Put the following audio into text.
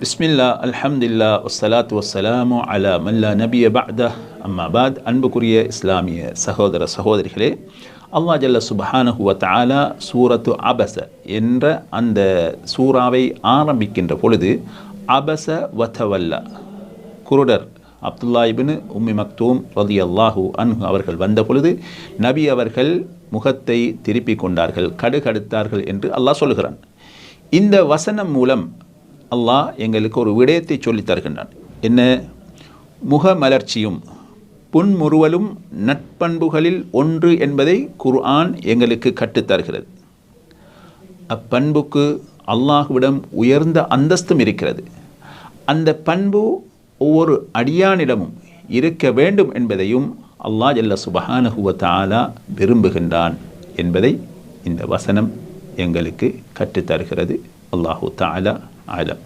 பிஸ்மில்லா அல்ஹம்துல்லா வசலாத் வஸ்ஸலாமு அலா மல்லா நபிய பஅத அம்மாபாத் அன்புக்குரிய இஸ்லாமிய சகோதர சகோதரிகளே அல்லா ஜல்ல சுபஹானஹு வ சூரத்து அபச என்ற அந்த சூறாவை ஆரம்பிக்கின்ற பொழுது அபச வதவல்லா. குருடர் அப்துல்லா இபின் உம்மி மக்தூம் ரதி அல்லாஹூ அன்ஹு அவர்கள் வந்த பொழுது நபி அவர்கள் முகத்தை திருப்பிக் கொண்டார்கள் கடுகடுத்தார்கள் என்று அல்லாஹ் சொல்கிறான் இந்த வசனம் மூலம் அல்லாஹ் எங்களுக்கு ஒரு விடயத்தை சொல்லித் தருகின்றான். என்ன? முகமலர்ச்சியும் புன்முறுவலும் நட்பண்புகளில் ஒன்று என்பதை குர்ஆன் எங்களுக்கு கற்றுத்தருகிறது அப்பண்புக்கு அல்லாஹுவிடம் உயர்ந்த அந்தஸ்தும் இருக்கிறது. அந்த பண்பு ஒவ்வொரு அடியானிடமும் இருக்க வேண்டும் என்பதையும் அல்லாஹ் ஜல்ல சுபஹானஹுவ விரும்புகின்றான் என்பதை இந்த வசனம் எங்களுக்கு கற்றுத்தருகிறது அல்லாஹு தாலா عدم.